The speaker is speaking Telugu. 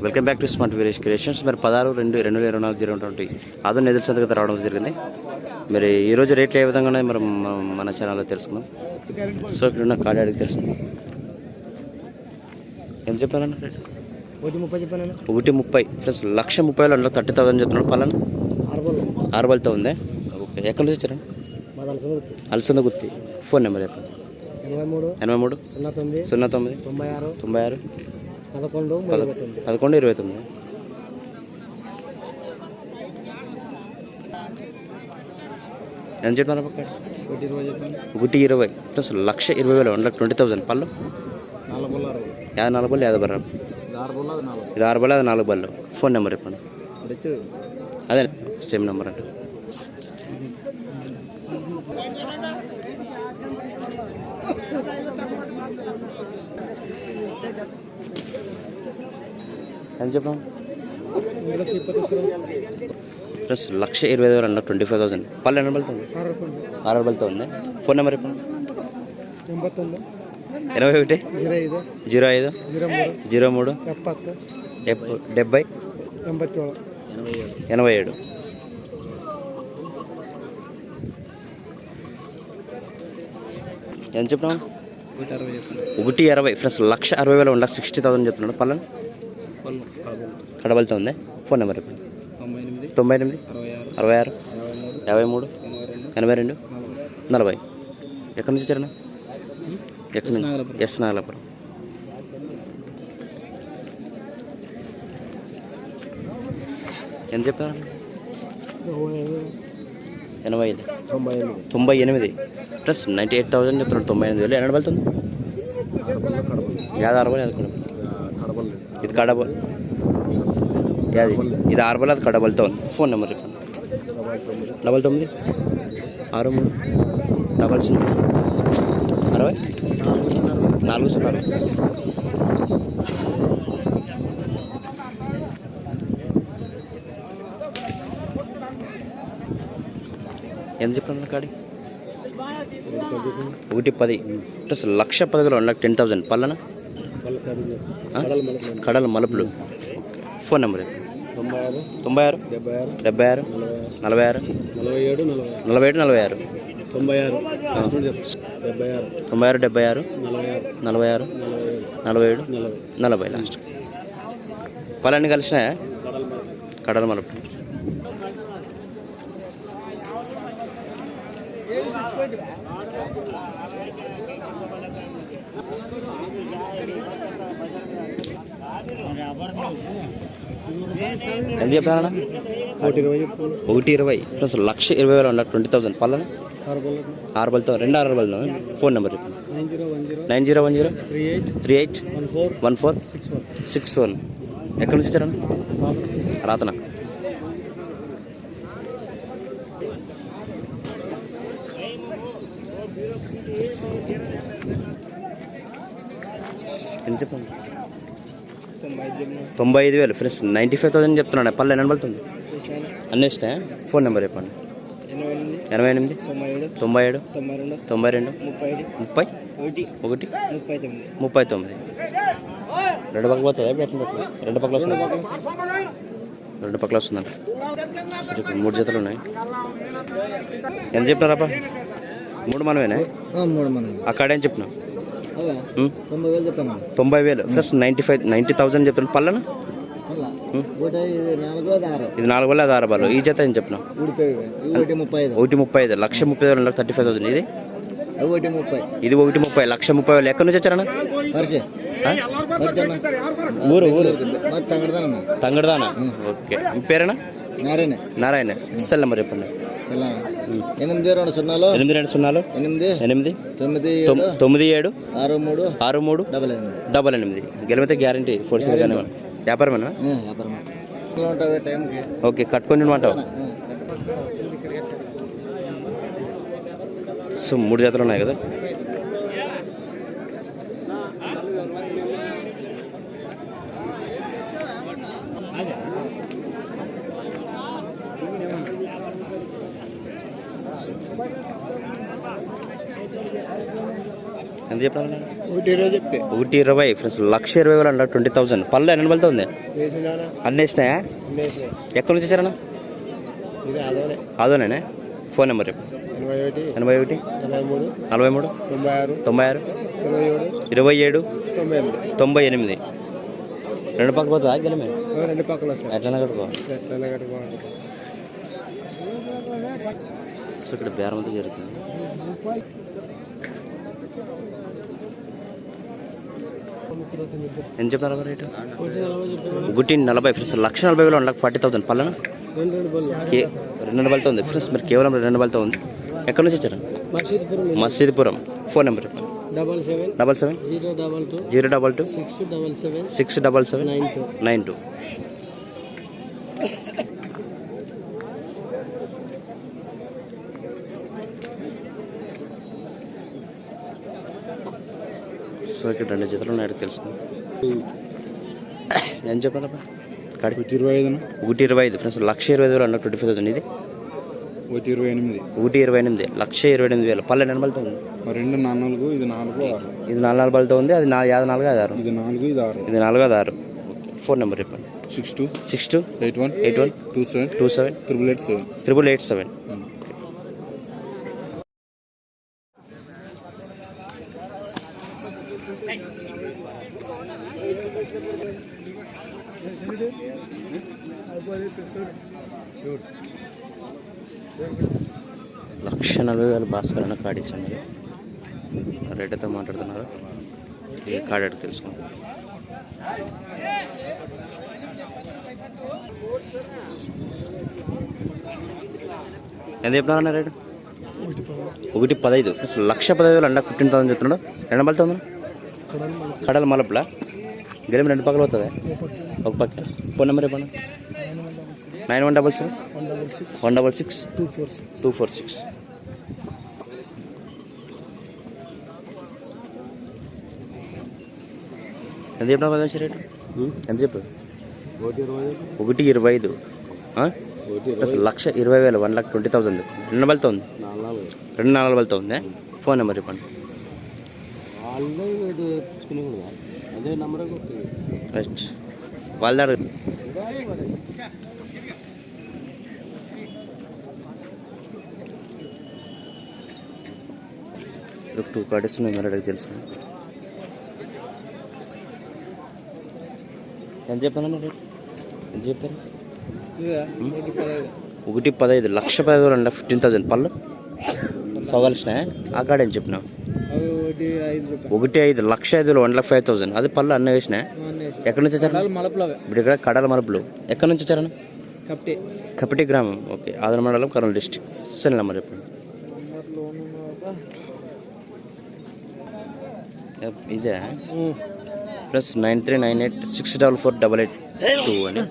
Welcome back to smart Veeresh creations. మరి పదహారు రెండు రెండు వేల ఇరవై నాలుగు జరిగినటువంటి ఆదో నిధుల సంతకత రావడం జరిగింది. మరి ఈరోజు రేట్లు ఏ విధంగా ఉన్నాయి మరి మన- ఛానల్లో తెలుసుకుందాం. సో ఇక్కడ ఉన్న కాడి అడిగి తెలుసుకుందాం. ఎంత చెప్పారన్న? రేట్ ఒకటి ముప్పై చెప్పాను ఒకటి ముప్పై. ప్లస్ లక్ష ముప్పై అందులో థర్టీ థౌసండ్ చెప్తున్నాడు పలానా? ఆరుబల్. ఆరుబల్తో ఉంది? ఓకే. ఎక్కడి నుంచి వచ్చారండి అలసంద గుత్తి. ఫోన్ నెంబర్ చెప్పండి. ఎనభై మూడు ఎనభై మూడు? సున్నా తొమ్మిది సున్నా తొమ్మిది? తొంభై ఆరు తొంభై ఆరు? పదకొండు మూడు ఇరవై తొమ్మిది. పదకొండు ఇరవై తొమ్మిది. ఎంత చెప్పినారు పక్క ఒకటి ఇరవై ప్లస్ లక్ష ఇరవై వేలు వన్ లాక్ ట్వంటీ థౌసండ్ పళ్ళు? యాభై నాలుగు బళ్ళు యాభై బర్రం ఇది ఆరు బళ్ళు అది నాలుగు. బళ్ళు ఫోన్ నెంబర్ చెప్పండి. రిచ్ అదే సేమ్ నెంబర్ అంటే. ఎంత చెప్పాం ప్లస్ లక్ష ఇరవై వేలు అన్న ట్వంటీ ఫైవ్ థౌసండ్. పల్లె ఎన్ని బలుతుంది ఆరు బలుతా ఉంది. ఫోన్ నెంబర్ ఎనభై ఒకటి? జీరో ఐదు? జీరో మూడు? డెబ్బై? ఎనభై ఏడు. ఎంత చెప్పినాం ఒకటి అరవై. ప్లస్ లక్ష అరవై వేల ఉండాలి సిక్స్టీ థౌసండ్ చెప్తున్నాడు పల్లెని కడబలతో ఉంది? ఫోన్ నెంబర్ తొంభై ఎనిమిది అరవై ఆరు యాభై మూడు ఎనభై రెండు నలభై. ఎక్కడి నుంచి వచ్చారన్నా? ఎక్కడి నుంచి. ఎస్ నాగలాపురం. ఎంత చెప్పారు ఎనభై ఐదు. తొంభై ఎనిమిది. ప్లస్ నైంటీ ఎయిట్ థౌసండ్ చెప్తున్నాడు తొంభై ఎనిమిది వేలు ఎన్నడ వెళ్తుంది? యాభై అరవై అది కడబల్ అది ఇది కడబల్ యాది ఇది అది కడబల్తో ఉంది. ఫోన్ నెంబర్ డబల్ తొమ్మిది? ఆరు మూడు? డబల్ సున్నా? అరవై? నాలుగు సున్నా అరవై. ఎంత చెప్పాను కాడి? ఒకటి పది. ప్లస్ లక్ష పదవిలో వన్ టెన్ థౌసండ్ పల్లన? కడలు మలుపులు ఫోన్ నెంబర్. తొంభై ఆరు డెబ్బై ఆరు నలభై ఆరు నలభై ఏడు నలభై ఏడు నలభై ఆరు. తొంభై ఆరు తొంభై ఆరు డెబ్బై ఆరు నలభై ఆరు నలభై ఏడు నలభై లాస్ట్. పలాన్ని కలిసినాయా కడలు మలకలు కడల మలుపు ఎంత చెప్పారన్నా? ఒకటి ఇరవై. ఒకటి ఇరవై ప్లస్ లక్ష ఇరవై వేల ఉండాలి ట్వంటీ థౌసండ్ పల్లన ఆరు బళ్ళకు రెండు ఆరు బలతో ఫోన్ నెంబర్ చెప్పండి nine zero one zero. Three eight. One four. Six one. ఎక్కడి నుంచి వచ్చారన్న? రాతన? ఎంత చెప్పండి? తొంభై ఐదు వేలు. ఫ్రెండ్స్ నైంటీ ఫైవ్ థౌసండ్ చెప్తున్నాడు. పల్లె పడుతుంది అన్నీ ఇష్టం ఫోన్ నెంబర్ చెప్పండి. ఎనభై ఎనిమిది తొంభై ఏడు తొంభై రెండు ముప్పై ఒకటి ముప్పై తొమ్మిది. రెండు పక్కల పోతుందా? రెండు పక్కల వస్తుంది? రెండు పక్కల వస్తుందంట. మూడు జతలు ఉన్నాయి. ఎంత చెప్పినారప్ప మూడు మనమేనా? మూడు మనం అక్కడ ఉం? తొంభై వేలు plus ninety five ninety thousand చెప్పిన పళ్ళన? ఇది నాలుగు వేల ఆరు బాలు. ఈ జత ఏం చెప్పినా ఒకటి ముప్పై ఐదు. ముప్పై ఐదు. లక్ష ముప్పై వేలు థర్టీ ఫైవ్ థౌసండ్. ఇది? ఒకటి ముప్పై. ఇది ఒకటి ముప్పై లక్ష ముప్పై వేలు. ఎక్కడి నుంచి వచ్చారన్న? ఊరు ఊరు. తంగడదానా ఓకే. మీ పేరేనా? నారాయణ. నారాయణ. సెల్ నెంబర్ చెప్పండి. ఎనిమిది రెండు సున్నాలు? ఎనిమిది రెండు సున్నాలు? ఎనిమిది? ఎనిమిది? తొమ్మిది తొమ్మిది ఏడు? ఆరు మూడు? ఆరు మూడు? డబల్ ఎనిమిది. డబల్ ఎనిమిది. గెలిమితే గ్యారంటీ. కానీ వ్యాపారమేనా ఉంటావు ఓకే కట్టుకొని అంటావు? సో మూడు జతలు ఉన్నాయి కదా? ఎంత చెప్పినా? ఒకటి ఇరవై చెప్తే. ఒకటి ఇరవై ఫ్రెండ్స్ లక్ష ఇరవై వేలు అంట ట్వంటీ థౌసండ్ పళ్ళు ఎన్ని వేసినారా? అన్నీ వేసినాయా? ఎక్కడి నుంచి వచ్చారన్నా? అదోనే ఫోన్ నెంబర్ చెప్పు. ఎనభై ఒకటి నలభై మూడు తొంభై ఆరు ఇరవై ఏడు తొంభై ఎనిమిది. రెండు పక్క పోతుందా గెలమే? రెండు పక్కల వస్తాయి ఎట్లా కట్టుకో. ఎట్లా కట్టుకోవాలి సో ఇక్కడ బేరం అంతా జరుగుతుంది. ఎంత చెప్తారా రేటు? గుట్టి నలభై ఫ్రెండ్స్ లక్ష నలభై వేలు లాక్ ఫార్టీ థౌసండ్ పల్లెన కే రెండు నెలలతో ఉంది ఫ్రెండ్స్ మీరు కేవలం రెండు నెలలతో ఉంది. ఎక్కడి నుంచి వచ్చారు? మసీద్పురం. మసీద్పురం ఫోన్ నెంబర్ చెప్పండి. Double seven? Double seven zero double two zero double two? Six double seven six double seven? Nine two. Nine two. So ఇక్కడ రెండు జతలు ఉన్నాయి తెలుసు. ఏం చెప్పాలబ్బా? కాడికి ఒకటి ఇరవై ఐదున? ఒకటి ఇరవై ఐదు. ఫ్రెండ్స్ లక్ష ఇరవై ఐదు వేలు అన్న ట్వంటీ ఫైవ్ థౌసండ్ ఇది. ఒకటి ఇరవై ఎనిమిది. ఒకటి ఇరవై ఎనిమిది. లక్ష ఇరవై ఎనిమిది వేలు. పల్లె నెనబలతో ఉంది? రెండు నాలుగు ఇది నాలుగు ఆరు. ఇది నాలుగు నాలుగు బలతో ఉంది. అది నా యాభై నాలుగు అది ఆరు. ఇది నాలుగు ఇది ఆరు. ఇది నాలుగు అది ఆరు. ఫోన్ నెంబర్ చెప్పండి. Six two. Six two. Eight one. Eight one. Two seven. Two seven. Triple eight seven. Triple eight seven. Lakh నలభై వేలు భాస్కర్ అన్న కార్డు ఇచ్చండి రేట్ అయితే మాట్లాడుతున్నారు. ఏ కార్డు అడిగి తెలుసుకోండి ఎంత చెప్పినారన్న రేటు? ఒకటి పదహైదు అసలు లక్ష పదహైదు వేలు అండ ఫిఫ్టీన్ థౌసండ్ చెప్తున్నాడు. రెండు మళ్ళీ ఉందా కడల మలపులా? గెలిమి రెండు పక్కలు అవుతుంది ఒక పక్క. ఫోన్ నెంబర్ చెప్పండి. Nine one double seven one double six. Two four six. Two four six ఎంత చెప్పినా పదవి రేటు ఎంత చెప్పు ఒకటి ఇరవై ఐదు. అసలు లక్ష ఇరవై వేలు వన్ లాక్ ట్వంటీ థౌసండ్. రెండు బలతో ఉంది? రెండు నాలుగు. బలతో ఉంది? ఫోన్ నెంబర్ చెప్పండి. రైట్. వాళ్ళ ఒక టూ కార్డ్స్ ఉన్నాయి మరి అడిగి తెలుసు ఎంత చెప్పాను రేట్? ఎంత చెప్పారు? ఒకటి పదహైదు లక్ష పదహైదు రెండు ఫిఫ్టీన్ థౌసండ్ పళ్ళు? సవాల్సినాయి ఆ కార్డ్ ఏం చెప్పినావు? అవి ఒకటి ఐదు లక్ష ఐదు వేలు వన్ లాక్ ఫైవ్ థౌసండ్. అది పళ్ళు అన్నీ వేసినాయి ఎక్కడి నుంచి వచ్చారు? ఇప్పుడు ఇక్కడ కడల మలుపులు. ఎక్కడి నుంచి వచ్చారన్న కప్టే. కపటి గ్రామం. ఓకే. ఆదర మండలం కర్నూలు డిస్టిక్ సెల్ నెంబర్ చెప్పండి. ఇదే. Plus nine three nine eight six double four double eight two అని.